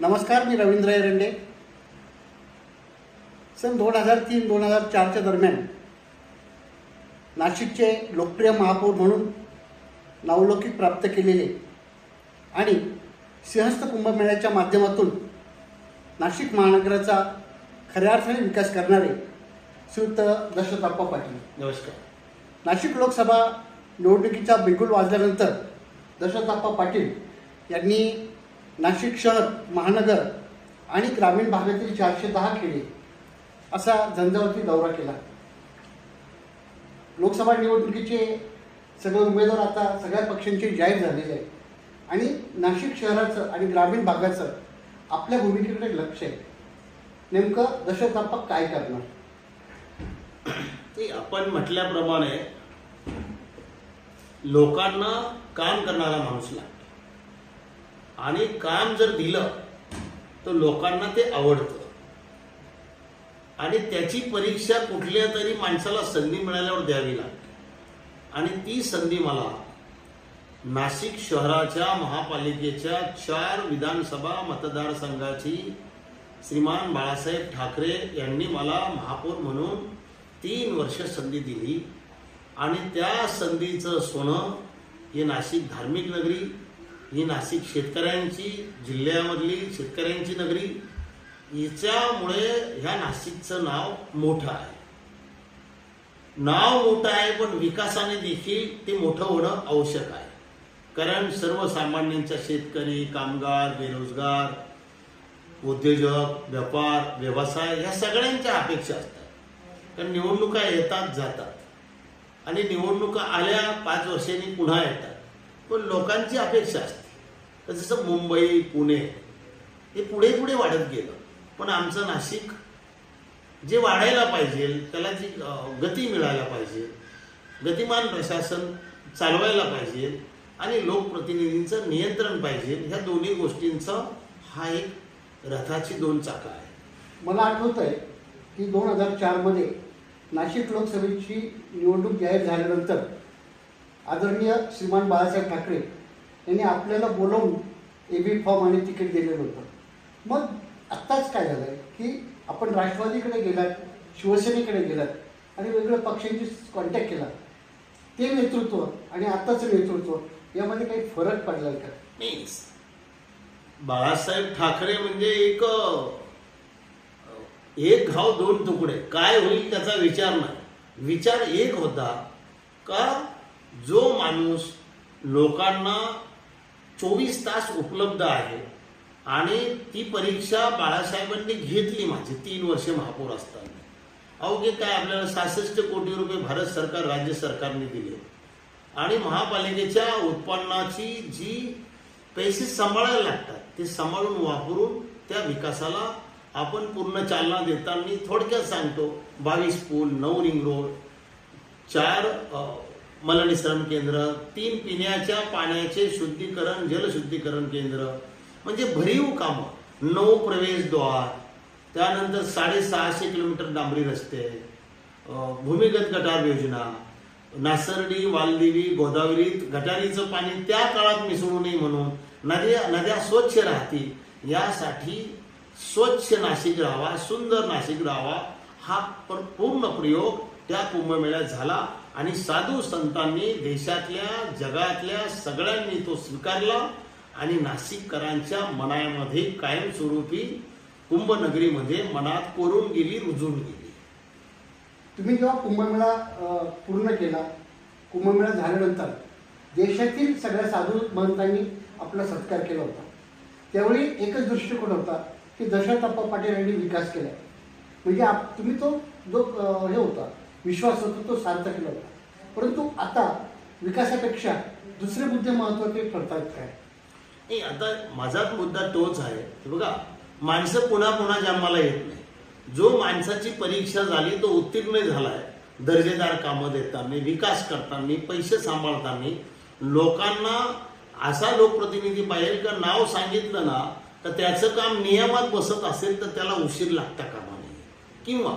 नमस्कार मी रवींद्र एरंडे सन दोन हजार तीन दोन हजार चारच्या दरम्यान नाशिकचे लोकप्रिय महापौर म्हणून नावलौकिक प्राप्त केलेले आणि सिंहस्थ कुंभमेळ्याच्या माध्यमातून नाशिक महानगराचा खऱ्या अर्थाने विकास करणारे श्रीयुक्त दशरथप्पा पाटील. नमस्कार. नाशिक लोकसभा निवडणुकीचा बिगुल वाजल्यानंतर दशरथप्पा पाटील यांनी नाशिक शहर महानगर आणि ग्रामीण भागातील चारशे दहा खेडे असा झंझावती दौरा केला. लोकसभा निवडणुकीचे सगळे उमेदवार आता सगळ्या पक्षांचे जाहीर झालेले आहे आणि नाशिक शहराचं आणि ग्रामीण भागाचं आपल्या भूमिकेकडे लक्ष आहे. नेमकं दशरथप्पा काय करणार? ते आपण म्हटल्याप्रमाणे लोकांना काम करणारा माणूस लागतो आणि काम जर दिलं तर लोकांना ते आवडतं. आणि त्याची परीक्षा कुठल्या तरी माणसाला संधी मिळाल्यावर द्यावी लागते. आणि ती संधी मला नाशिक शहराच्या महापालिकेच्या चार विधानसभा मतदारसंघाची श्रीमान बाळासाहेब ठाकरे यांनी मला महापौर म्हणून तीन वर्ष संधी दिली. आणि त्या संधीचं सोनं ही नाशिक धार्मिक नगरी ही नाशिक शेतकऱ्यांची जिल्ह्यामधली शेतकऱ्यांची नगरी हिच्यामुळे ह्या नाशिकचं नाव मोठं आहे. नाव मोठं आहे पण विकासाने देखील ते मोठं होणं आवश्यक आहे. कारण सर्वसामान्यांचा शेतकरी कामगार बेरोजगार उद्योजक व्यापार व्यवसाय ह्या सगळ्यांच्या अपेक्षा असतात. कारण निवडणुका येतात जातात. आणि निवडणुका आल्या पाच वर्षांनी पुन्हा येतात. पण लोकांची अपेक्षा असते. जसं मुंबई पुणे हे पुढे पुढे वाढत गेलं. पण आमचं नाशिक जे वाढायला पाहिजे त्याला जी गती मिळायला पाहिजे गतिमान प्रशासन चालवायला पाहिजे आणि लोकप्रतिनिधींचं नियंत्रण पाहिजे ह्या दोन्ही गोष्टींचा हा एक रथाची दोन चाकं आहे मला आठवत आहे की दोन हजार चारमध्ये नाशिक लोकसभेची निवडणूक जाहीर झाल्यानंतर आदरणीय श्रीमान बाळासाहेब ठाकरे यांनी आपल्याला बोलवून ए बी फॉर्म आणि तिकीट दिलेलं होतं. मग आत्ताच काय झालं आहे की आपण राष्ट्रवादीकडे गेलात शिवसेनेकडे गेलात आणि वेगवेगळ्या पक्षांची कॉन्टॅक्ट केला ते नेतृत्व आणि आत्ताचं नेतृत्व यामध्ये काही फरक पडला का? मीन्स बाळासाहेब ठाकरे म्हणजे एक एक घाव दोन तुकडे. काय होईल त्याचा विचार नाही. विचार एक होता का जो माणूस लोकांना चोवीस तास उपलब्ध आहे आणि ती परीक्षा बाळासाहेबांनी घेतली माझी तीन वर्षे महापौर असताना. अवघे काय आपल्याला सहासष्ट कोटी रुपये भारत सरकार राज्य सरकारने दिले. आणि महापालिकेच्या उत्पन्नाची जी पैसे सांभाळायला लागतात ते सांभाळून वापरून त्या विकासाला आपण पूर्ण चालना देताना थोडक्यात सांगतो. बावीस पूल नऊ रिंग रोड चार मलनिसरण केंद्र तीन पिण्याच्या पाण्याचे शुद्धीकरण जलशुद्धीकरण केंद्र म्हणजे भरीव कामं नऊ प्रवेशद्वार त्यानंतर साडेसहाशे किलोमीटर डांबरी रस्ते भूमिगत गटार योजना नासर्डी वालदेवी गोदावरीत गटारीचं पाणी त्या काळात मिसळू नये म्हणून नद्या नद्या स्वच्छ राहतील यासाठी स्वच्छ नाशिक राहावा सुंदर नाशिक राहावा हा पूर्ण प्रयोग त्या कुंभमेळ्यात झाला. आणि साधू संतांनी देशातल्या जगातल्या सगळ्यांनी तो स्वीकारला आणि नाशिककरांच्या मनामध्ये कायमस्वरूपी कुंभनगरीमध्ये मनात कोरून गेली रुजून गेली. तुम्ही जेव्हा कुंभमेळा पूर्ण केला कुंभमेळा झाल्यानंतर देशातील सगळ्या साधू महंतांनी आपला सत्कार केला होता. त्यावेळी एकच दृष्टिकोन होता की दशरथप्पा पाटील यांनी विकास केला. म्हणजे आप तुम्ही तो जो हे होता विश्वास होता तो सार्थ केला होता. परंतु आता विकासापेक्षा दुसरे मुद्दे महत्त्वाचे ठरतात काय? नाही आता माझाच मुद्दा तोच आहे. बघा माणसं पुन्हा पुन्हा जन्माला येत नाही. जो माणसाची परीक्षा झाली तो उत्तीर्ण झालाय. दर्जेदार कामं देताना विकास करताना पैसे सांभाळताना लोकांना असा लोकप्रतिनिधी पाहिजे का नाव सांगितलं ना तर त्याचं काम नियमात बसत असेल तर त्याला उशीर लागता कामा नये. किंवा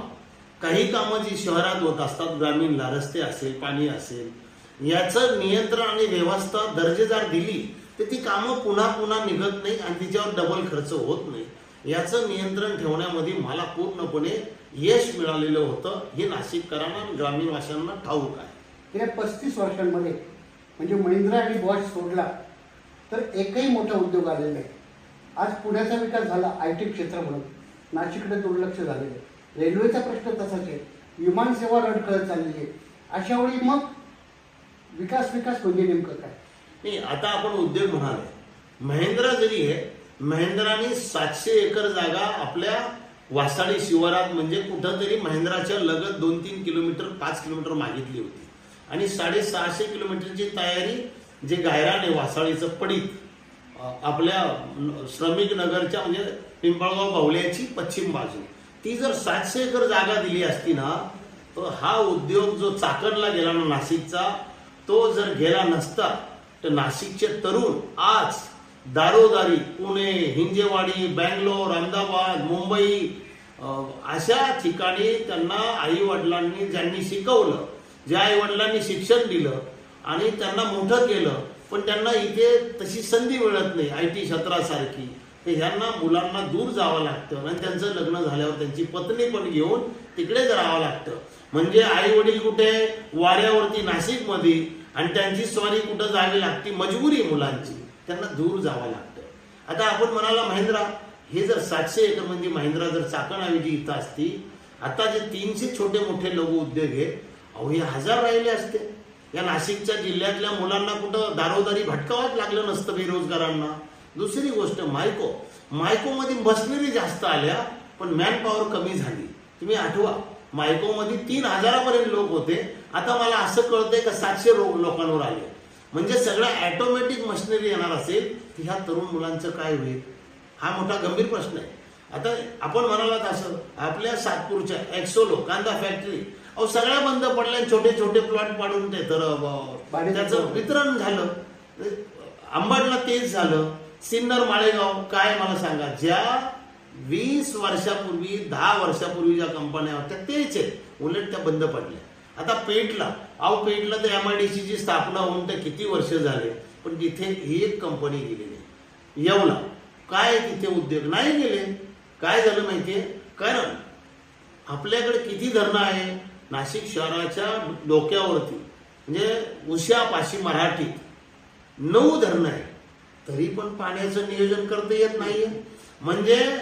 काही कामं जी शहरात होत असतात ग्रामीणला रस्ते असेल पाणी असेल याचं नियंत्रण आणि व्यवस्था दर्जेदार दिली तर ती कामं पुन्हा पुन्हा निघत नाही आणि तिच्यावर डबल खर्च होत नाही. याचं नियंत्रण ठेवण्यामध्ये मला पूर्णपणे यश मिळालेलं होतं. हे नाशिककरांना ग्रामीण वाशांना ठाऊक आहे. गेल्या पस्तीस वर्षांमध्ये म्हणजे महिंद्रा आणि बॉश सोडला तर एकही मोठा उद्योग आलेला नाही. आज पुण्याचा विकास झाला आय टी क्षेत्र म्हणून. नाशिककडे दुर्लक्ष झालेलं आहे. रेल्वेचा प्रश्न तसाच आहे. विमानसेवा रडकळत चाललेली आहे. अशा वेळी मग विकास विकास म्हणजे नेमकं काय? नाही आता आपण उद्योग म्हणाले. महेंद्रा जरी आहे महेंद्राने सातशे एकर जागा आपल्या वासाडी शिवारात म्हणजे कुठंतरी महेंद्राच्या लगत दोन तीन किलोमीटर पाच किलोमीटर मागितली होती. आणि साडेसहाशे किलोमीटरची तयारी जे गायराने वासाळीचं पडीत आपल्या श्रमिक नगरच्या म्हणजे पिंपळगाव बावल्याची पश्चिम बाजू. ती जर सातशे एकर जागा दिली असती ना तर हा उद्योग जो चाकणला गेला ना नाशिकचा तो जर गेला नसता तर नाशिकचे तरुण आज दारोदारी पुणे हिंजेवाडी बँगलोर अहमदाबाद मुंबई अशा ठिकाणी त्यांना आई वडिलांनी ज्यांनी शिकवलं ज्या आई वडिलांनी शिक्षण दिलं आणि त्यांना मोठं केलं पण त्यांना इथे तशी संधी मिळत नाही आय टी क्षेत्रासारखी. तर ह्यांना मुलांना दूर जावं लागतं आणि त्यांचं लग्न झाल्यावर त्यांची पत्नी पण घेऊन तिकडेच राहावं लागतं. म्हणजे आई वडील कुठे? वाऱ्यावरती नाशिकमध्ये. आणि त्यांची स्वारी कुठं जावी लागती? मजबुरी मुलांची. त्यांना दूर जावं लागतं. आता आपण म्हणाला महिंद्रा हे जर सातशे एकर म्हणजे महिंद्रा जर चाकणऐवजी इथं असती आता जे तीनशे छोटे मोठे लघु उद्योग आहेत अहो हे हजार राहिले असते. या नाशिकच्या जिल्ह्यातल्या मुलांना कुठं दारोदारी भटकावंच लागलं नसतं बेरोजगारांना. दुसरी गोष्ट मायको. मायकोमध्ये मशिनरी जास्त आल्या पण मॅन पॉवर कमी झाली. तुम्ही आठवा मायकोमध्ये तीन हजारापर्यंत लोक होते. आता मला असं कळतंय का सातशे रो- लोकांवर आले. म्हणजे सगळं ऑटोमॅटिक मशिनरी येणार असेल तर ह्या तरुण मुलांचं काय होईल? हा मोठा गंभीर प्रश्न आहे. आता आपण म्हणालात असं आपल्या सातपूरच्या एक्सोलो कांदा फॅक्टरी अहो सगळ्या बंद पडल्या छोटे छोटे प्लॉट पाडून ते तर त्याचं वितरण झालं. अंबडला तेच झालं. सिन्नर माळेगाव काय मला सांगा? ज्या वीस वर्षापूर्वी दहा वर्षापूर्वी ज्या कंपन्या होत्या तेच आहेत. उलट त्या बंद पडल्या. आता पेटला. अहो पेटला तर एम आय डी सीची स्थापना होऊन त्या किती वर्ष झाले? पण तिथे एक कंपनी गेली नाही येवला. काय तिथे उद्योग नाही गेले? काय झालं माहितीये? कारण आपल्याकडे किती धरणं आहे? नाशिक शहराच्या डोक्यावरती. म्हणजे उशापाशी मराठीत नऊ धरणं आहे तरी पण पाण्याचं नियोजन करता येत नाहीये. म्हणजे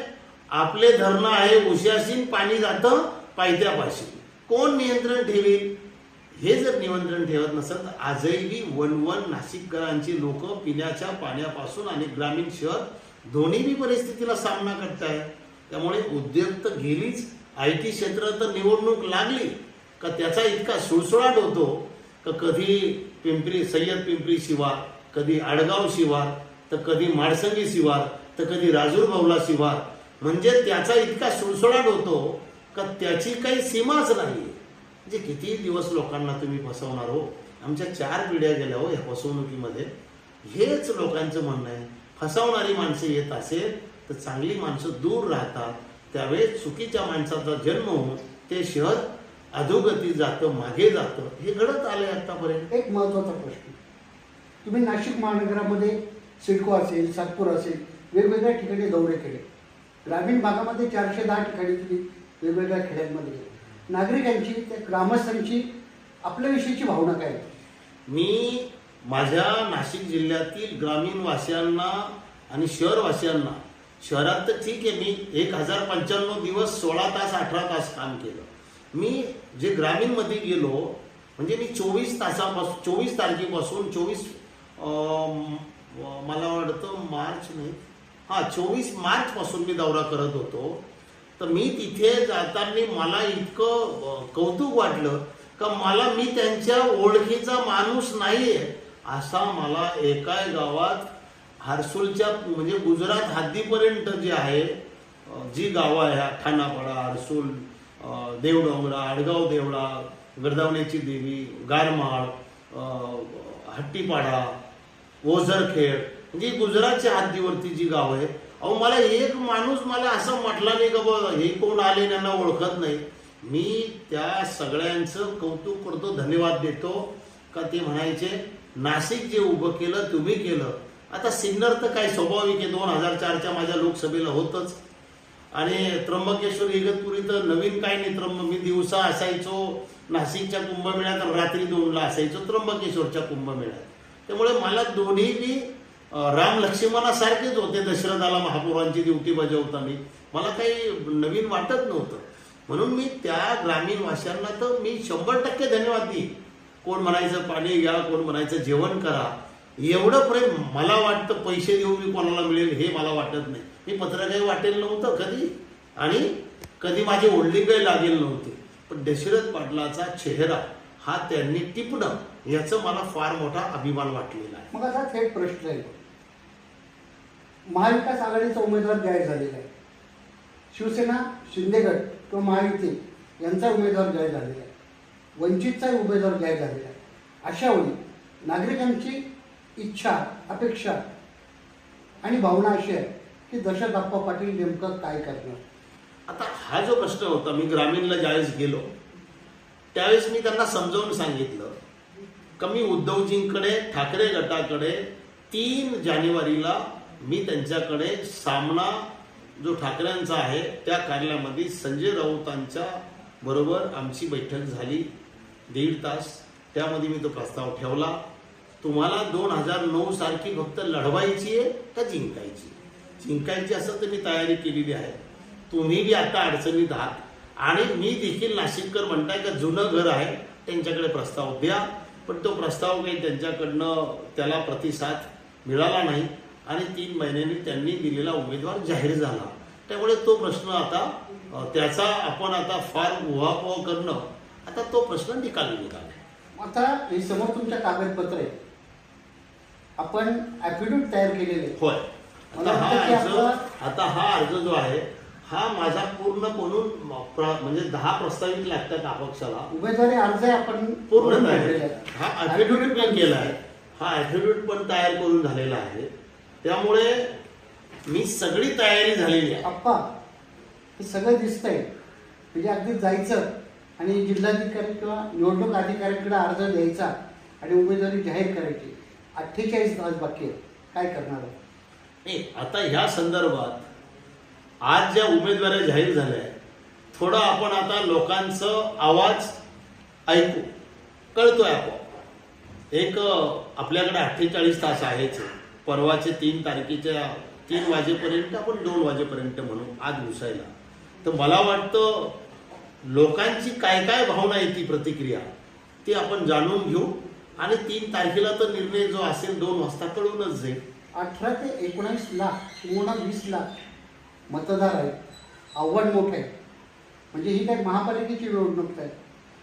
आपले धरणं आहे उशासीन पाणी जातं पायथ्यापाशी. कोण नियंत्रण ठेवी हे जर नियंत्रण ठेवत नसेल तर आजही वन वन नाशिककरांची लोक पिण्याच्या पाण्यापासून आणि ग्रामीण शहर दोन्ही परिस्थितीला सामना करताय. त्यामुळे उद्योग तर गेलीच. आय टी क्षेत्रात तर निवडणूक लागली. का त्याचा इतका सुळसुळाट होतो? का कधी पिंपरी सय्यद पिंपरी शिवार कधी आडगाव शिवार तर कधी माडसंगी शिवार तर कधी राजूर बावला शिवार म्हणजे त्याचा इतका सुळसुळाट होतो का त्याची काही सीमाच नाही. म्हणजे किती दिवस लोकांना तुम्ही फसवणार हो? आमच्या चार पिढ्या गेल्या हो या फसवणुकीमध्ये. हेच लोकांचं म्हणणं आहे. फसवणारी माणसं येत असेल तर चांगली माणसं दूर राहतात. त्यावेळेस चुकीच्या माणसाचा जन्म होऊन ते शहर अधोगती जातं मागे जातं. हे घडत आलंय आतापर्यंत. एक महत्त्वाचा प्रश्न. तुम्ही नाशिक महानगरामध्ये सिडको असेल सातपूर असेल वेगवेगळ्या ठिकाणी दौरे केले. ग्रामीण भागामध्ये चारशे दहा ठिकाणी तुम्ही वेगवेगळ्या खेड्यांमध्ये गेले. नागरिकांची त्या ग्रामस्थांची आपल्याविषयीची भावना काय मी माझ्या नाशिक जिल्ह्यातील ग्रामीण वासियांना आणि शहरवासियांना शहरात तर ठीक आहे मी एक हजार पंच्याण्णव दिवस सोळा तास अठरा तास काम केलं. मी जे ग्रामीणमध्ये गेलो म्हणजे मी चोवीस तासापासून चोवीस तारखेपासून चोवीस मला वाटतं मार्च नाही हां चोवीस मार्चपासून मी दौरा करत होतो. तर मी तिथे जाताना मला इतकं कौतुक वाटलं का मला मी त्यांच्या ओळखीचा माणूस नाहीये असा मला एका गावात हर्सुलच्या म्हणजे गुजरात हद्दीपर्यंत जे आहे जी गावं आहे खानापाडा हर्सुल देवडोंगरा आडगाव देवळा गरदावण्याची देवी गारमाळ हट्टीपाडा ओझरखेड म्हणजे गुजरातच्या हद्दीवरती जी गाव आहे अहो मला एक माणूस मला असं म्हटला नाही का बघ हे कोण आले त्यांना ओळखत नाही. मी त्या सगळ्यांचं कौतुक करतो धन्यवाद देतो. का ते म्हणायचे नाशिक जे उभं केलं तुम्ही केलं. आता सिन्नर तर काय स्वाभाविक आहे दोन हजार चारच्या माझ्या लोकसभेला होतच. आणि त्र्यंबकेश्वर इगतपुरी तर नवीन काय नाही त्र्यंब मी दिवसा असायचो नाशिकच्या कुंभमेळ्यात रात्री दोनला असायचो त्र्यंबकेश्वरच्या कुंभमेळ्यात. त्यामुळे मला दोन्ही मी राम लक्ष्मणासारखेच होते दशरथाला महापुरांची ड्युटी बजावताना. मला काही नवीन वाटत नव्हतं. म्हणून मी त्या ग्रामीण वाशांना तर मी शंभर टक्के धन्यवाद देईन. कोण म्हणायचं पाणी घ्या कोण म्हणायचं जेवण करा. एवढं प्रेम मला वाटतं पैसे देऊन मी कोणाला मिळेल हे मला वाटत नाही. मी पत्र काही वाटेल नव्हतं कधी. आणि कधी माझी ओढली काही लागेल नव्हती. पण दशरथ पाटलाचा चेहरा हा त्यांनी टिपणं याचं मला फार मोठा अभिमान वाटलेला आहे. मग आता थेट प्रश्न आहे. महाविकास आघाडीचा उमेदवार जाहीर झालेला आहे. शिवसेना शिंदेगड किंवा महायुती यांचा उमेदवार जाहीर झालेला आहे. वंचितचाही उमेदवार जाहीर झालेला आहे. अशा वेळी नागरिकांची इच्छा अपेक्षा आणि भावना अशी आहे की दशरथ अप्पा पाटील नेमकं काय करणार? आता हा जो प्रश्न होता मी ग्रामीणला ज्यावेळेस गेलो त्यावेळेस मी त्यांना समजावून सांगितलं कमी उद्धवजींकडे ठाकरे गटाकडे तीन जानेवारीला मी त्यांच्याकडे सामना जो ठाकरेंचा आहे त्या कार्यालयामध्ये संजय राऊतांच्या बरोबर आमची बैठक झाली दीड तास. त्यामध्ये मी तो प्रस्ताव ठेवला. तुम्हाला दोन हजार नऊ सारखी फक्त लढवायची आहे का जिंकायची? जिंकायची असं तर मी तयारी केलेली आहे. तुम्ही बी आता अडचणीत आहात. आणि मी देखील नाशिककर म्हणताय का जुनं घर आहे त्यांच्याकडे प्रस्ताव द्या. पण तो प्रस्ताव काही त्यांच्याकडनं त्याला प्रतिसाद मिळाला नाही. आणि तीन महिन्यांनी त्यांनी दिलेला उमेदवार जाहीर झाला. त्यामुळे तो प्रश्न आता त्याचा आपण आता फार उहापोह करणं आता तो प्रश्न निकाली निघाला. आता हे समोर तुमच्या कागदपत्र आहे आपण ॲफिडेविट तयार केलेले. होय. आता हा अर्ज आता हा अर्ज जो आहे हा माझा पूर्ण म्हणून म्हणजे दहा प्रस्तावित लागतात अपक्षाला उमेदवारी अर्ज आहे आपण पूर्ण. हा ऍफिडेव्हिट पण केला आहे. हा ऍफिडेव्हिट पण तयार करून झालेला आहे. त्यामुळे मी सगळी तयारी झालेली आहे. आप्पा हे सगळं दिसतंय. म्हणजे अगदी जायचं आणि जिल्हाधिकारी किंवा निवडणूक अधिकाऱ्यांकडे अर्ज द्यायचा आणि उमेदवारी जाहीर करायची. अठ्ठेचाळीस तास बाकी आहे काय करणार आहे? नाही आता ह्या संदर्भात आज ज्या उमेदवारी जाहीर झाल्या थोडं आपण आता लोकांचं आवाज ऐकू. कळतोय आपण एक आपल्याकडे अठ्ठेचाळीस तास आहेच. परवाचे तीन तारखेच्या तीन वाजेपर्यंत आपण दोन वाजेपर्यंत म्हणू आज घुसायला तर मला वाटतं लोकांची काय काय भावना आहे ती प्रतिक्रिया ती आपण जाणून घेऊ. आणि तीन तारखेला तर निर्णय जो असेल दोन वाजता कळूनच जाईल. अठरा ते एकोणीस लाख किंवा वीस लाख मतदार आहेत आव्हान मोठं आहे. म्हणजे ही काय महापालिकेची निवडणूक आहे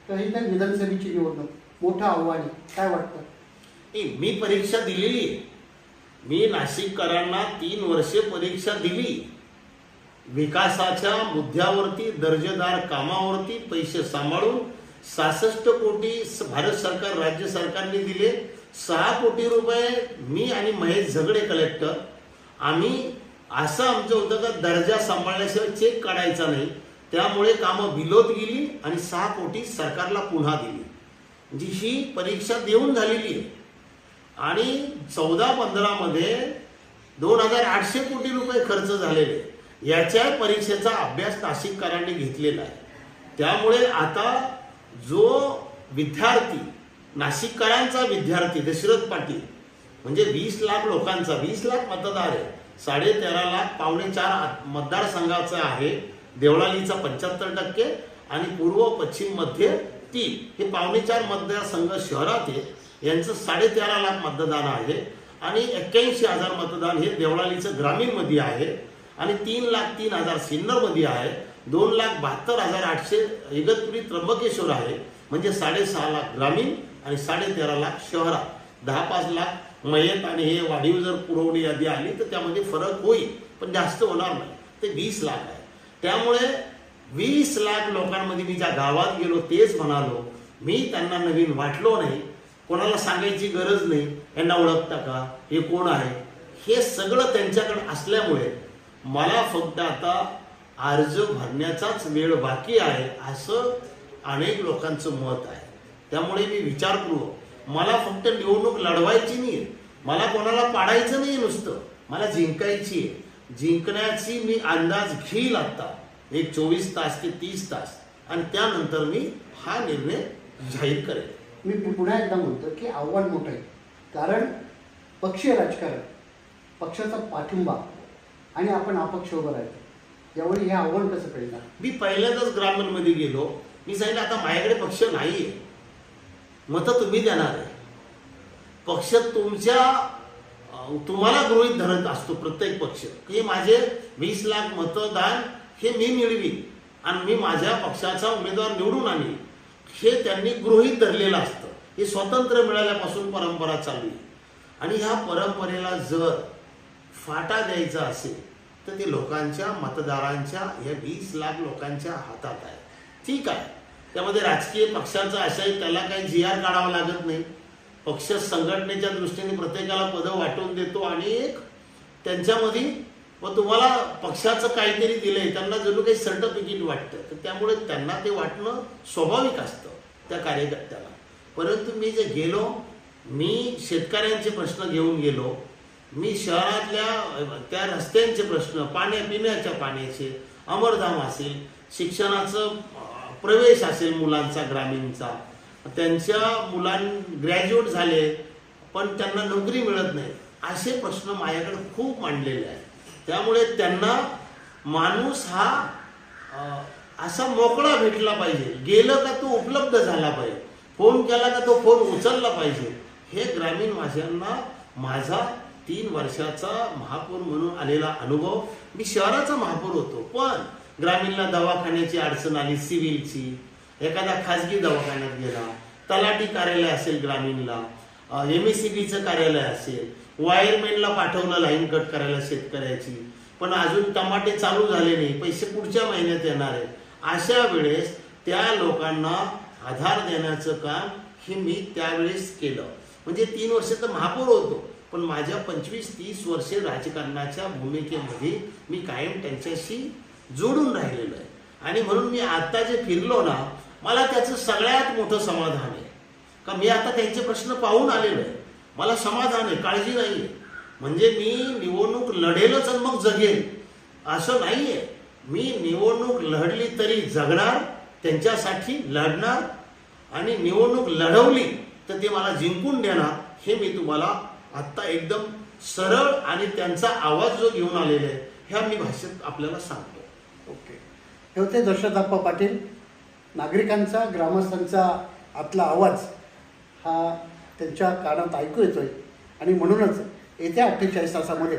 तर ही काय विधानसभेची निवडणूक मोठं आव्हान आहे. काय वाटतं? नाही, मी परीक्षा दिलेली आहे. मी नाशिककरांना तीन वर्षे परीक्षा दिली. विकासाच्या मुद्द्यावरती दर्जेदार कामावरती पैसे सांभाळून सहासष्ट कोटी स- भारत सरकार राज्य सरकारने दिले. सहा कोटी रुपये मी आणि महेश झगडे कलेक्टर आम्ही असं आमचं होतं का दर्जा सांभाळल्याशिवाय चेक काढायचा नाही. त्यामुळे कामं विलोत गेली आणि सहा कोटी सरकारला पुन्हा दिली. जी ही परीक्षा देऊन झालेली आहे. आणि चौदा पंधरामध्ये दोन हजार आठशे कोटी रुपये खर्च झालेले याच्या परीक्षेचा अभ्यास नाशिककरांनी घेतलेला आहे. त्यामुळे आता जो विद्यार्थी नाशिककरांचा विद्यार्थी दशरथ पाटील म्हणजे वीस लाख लोकांचा वीस लाख मतदार आहे साडेतेरा लाख पावणे चार मतदारसंघाचं आहे. देवळालीचा पंच्याहत्तर टक्के आणि पूर्व पश्चिम मध्य तीन. हे पावणे चार मतदारसंघ शहरात आहे. यांचं साडेतेरा लाख मतदान आहे. आणि एक्क्याऐंशी हजार मतदान हे देवळालीचं ग्रामीणमध्ये आहे. आणि तीन लाख तीन हजार सिन्नरमध्ये आहे. दोन लाख बहात्तर हजार आठशे इगतपुरी त्र्यंबकेश्वर आहे. म्हणजे साडेसहा लाख ग्रामीण आणि साडेतेरा लाख शहरात. दहा पाच लाख मयत आणि हे वाढीव जर पुरवणी यादी आली तर त्यामध्ये फरक होईल पण जास्त होणार नाही. ते वीस लाख आहे. त्यामुळे वीस लाख लोकांमध्ये मी ज्या गावात गेलो तेच म्हणालो मी त्यांना नवीन वाटलो नाही. कोणाला सांगायची गरज नाही यांना ओळखता का? हे कोण आहे? हे सगळं त्यांच्याकडे असल्यामुळे मला फक्त आता अर्ज भरण्याचाच वेळ बाकी आहे असं अनेक लोकांचं मत आहे. त्यामुळे मी विचारपूर्वक मला फक्त निवडणूक लढवायची नाही मला कोणाला पाडायचं नाही नुसतं. मला जिंकायची आहे. जिंकण्याची मी अंदाज घेईल आता. एक चोवीस तास ते तीस तास. आणि त्यानंतर मी हा निर्णय जाहीर करेन. मी पुन्हा एकदा म्हणतो की आव्हान मोठं आहे. कारण पक्षीय राजकारण पक्षाचा पाठिंबा आणि आपण अपक्ष उभं राहायचं. यावेळी हे आव्हान कसं पेलणार मी पहिल्यांदाच ग्रामीणमध्ये गेलो. मी सांगितलं आता माझ्याकडे पक्ष नाहीये. मतं तुम्ही देणार आहे. पक्ष तुमच्या तुम्हाला गृहित धरत असतो प्रत्येक पक्ष. की माझे वीस लाख मतदान हे मी मिळवीन आणि मी माझ्या पक्षाचा उमेदवार निवडून आणीन. हे त्यांनी गृहित धरलेलं असतं. हे स्वतंत्र मिळाल्यापासून परंपरा चालू आहे आणि ह्या परंपरेला जर फाटा द्यायचा असेल तर ते लोकांच्या मतदारांच्या या वीस लाख लोकांच्या हातात आहे. ठीक आहे. त्यामध्ये राजकीय पक्षाचा अशाही त्याला काही जी आर काढावा लागत नाही. पक्ष संघटनेच्या दृष्टीने प्रत्येकाला पदं वाटून देतो आणि एक त्यांच्यामध्ये व तुम्हाला पक्षाचं काहीतरी दिलंय त्यांना जणू काही सर्टिफिकेट वाटतं तर त्यामुळे त्यांना ते वाटणं स्वाभाविक असतं त्या कार्यकर्त्याला. परंतु मी जे गेलो मी शेतकऱ्यांचे प्रश्न घेऊन गेलो मी शहरातल्या त्या रस्त्यांचे प्रश्न पाण्या पिण्याच्या पाण्याचे अमरधाम असेल शिक्षणाचं प्रवेश असेल मुलांचा ग्रामीणचा. त्यांच्या मुलां ग्रॅज्युएट झाले पण त्यांना नोकरी मिळत नाही. असे प्रश्न माझ्याकडे खूप मांडलेले आहेत. त्यामुळे त्यांना माणूस हा असा मोकळा भेटला पाहिजे. गेलं का तो उपलब्ध झाला पाहिजे. फोन केला का तो फोन उचलला पाहिजे. हे ग्रामीण भाषांना माझा तीन वर्षाचा महापौर म्हणून आलेला अनुभव. मी शहराचा महापौर होतो पण ग्रामीणला दवाखान्याची अडचण आली सिव्हिलची. एखादा खाजगी दवाखान्यात गेला तलाठी कार्यालय असेल ग्रामीणला एम एस सी बीचं कार्यालय असेल वायरमॅनला पाठवलं लाईन कट करायला शेतकऱ्याची. पण अजून टमाटे चालू झाले नाही पैसे पुढच्या महिन्यात येणार आहेत. अशा वेळेस त्या लोकांना आधार देण्याचं काम हे मी त्यावेळेस केलं. म्हणजे तीन वर्ष तर महापौर होतो पण माझ्या पंचवीस तीस वर्षे राजकारणाच्या भूमिकेमध्ये मी कायम त्यांच्याशी जोडून राहिलेलो आहे. आणि म्हणून मी आता जे फिरलो ना मला त्याचं सगळ्यात मोठं समाधान आहे. का मी आता त्यांचे प्रश्न पाहून आलेलो आहे. मला समाधान आहे काळजी नाही आहे म्हणजे मी निवडणूक लढेलच आणि मग जगेल. असं नाही आहे मी निवडणूक लढली तरी जगणार त्यांच्यासाठी लढणार आणि निवडणूक लढवली तर ते मला जिंकून देणार हे मी तुम्हाला आत्ता एकदम सरळ आणि त्यांचा आवाज जो घेऊन आलेला आहे ह्या मी भाषेत आपल्याला सांगतो. हे होते दशरथाप्पा पाटील. नागरिकांचा ग्रामस्थांचा आतला आवाज हा त्यांच्या कानात ऐकू येतो आहे आणि म्हणूनच येत्या अठ्ठेचाळीस तासामध्ये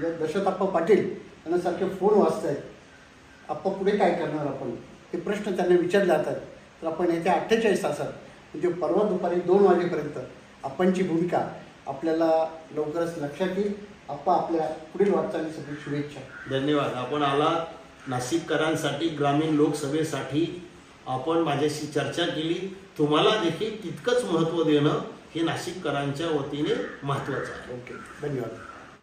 जे दशरथाप्पा पाटील यांच्यासारखे फोन वाचत आहेत आप्पा पुढे काय करणार आपण? हे प्रश्न त्यांना विचारले जातात तर आपण येत्या अठ्ठेचाळीस तासात म्हणजे परवा दुपारी दोन वाजेपर्यंत आपणची भूमिका आपल्याला लवकरच लक्षात येईल. आप्पा आपल्या पुढील वाटचालीसाठी शुभेच्छा. धन्यवाद. आपण आलात. नाशिककरांसाठी ग्रामीण लोकसभेसाठी आपण माझ्याशी चर्चा केली. तुम्हाला देखील तितकंच महत्त्व देणं हे नाशिककरांच्या वतीने महत्त्वाचं आहे. ओके धन्यवाद.